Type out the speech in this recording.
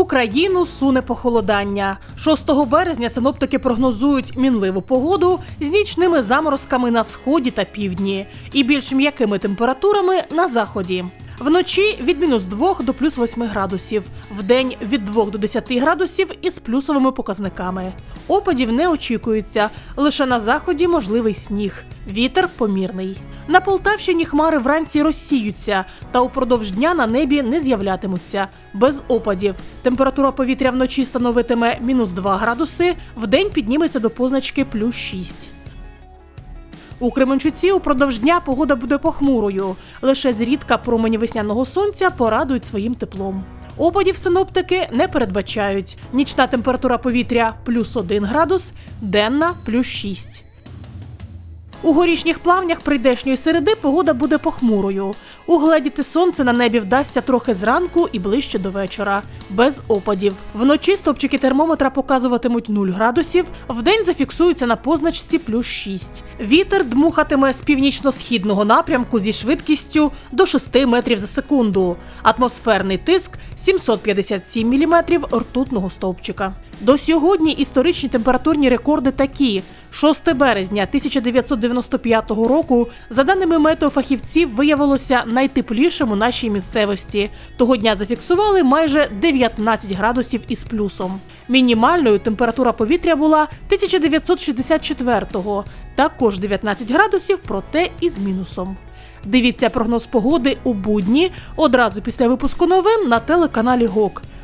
Україну суне похолодання. 6 березня синоптики прогнозують мінливу погоду з нічними заморозками на сході та півдні і більш м'якими температурами на заході. Вночі від мінус 2 до плюс 8 градусів, вдень від 2 до 10 градусів із плюсовими показниками. Опадів не очікується, лише на заході можливий сніг. Вітер помірний. На Полтавщині хмари вранці розсіються, та упродовж дня на небі не з'являтимуться. Без опадів. Температура повітря вночі становитиме мінус 2 градуси, вдень підніметься до позначки плюс 6. У Кременчуці упродовж дня погода буде похмурою. Лише зрідка промені весняного сонця порадують своїм теплом. Опадів синоптики не передбачають. Нічна температура повітря плюс 1 градус, денна плюс 6. У горішніх плавнях прийдешньої середи погода буде похмурою. Угледіти сонце на небі вдасться трохи зранку і ближче до вечора, без опадів. Вночі стопчики термометра показуватимуть 0 градусів, вдень зафіксуються на позначці плюс 6. Вітер дмухатиме з північно-східного напрямку зі швидкістю до 6 метрів за секунду. Атмосферний тиск 757 міліметрів ртутного стовпчика. До сьогодні історичні температурні рекорди такі: 6 березня 1995 року, за даними метеофахівців, виявилося найтеплішим у нашій місцевості. Того дня зафіксували майже 19 градусів із плюсом. Мінімальною температура повітря була 1964-го, також 19 градусів, проте із мінусом. Дивіться прогноз погоди у будні одразу після випуску новин на телеканалі ГОК.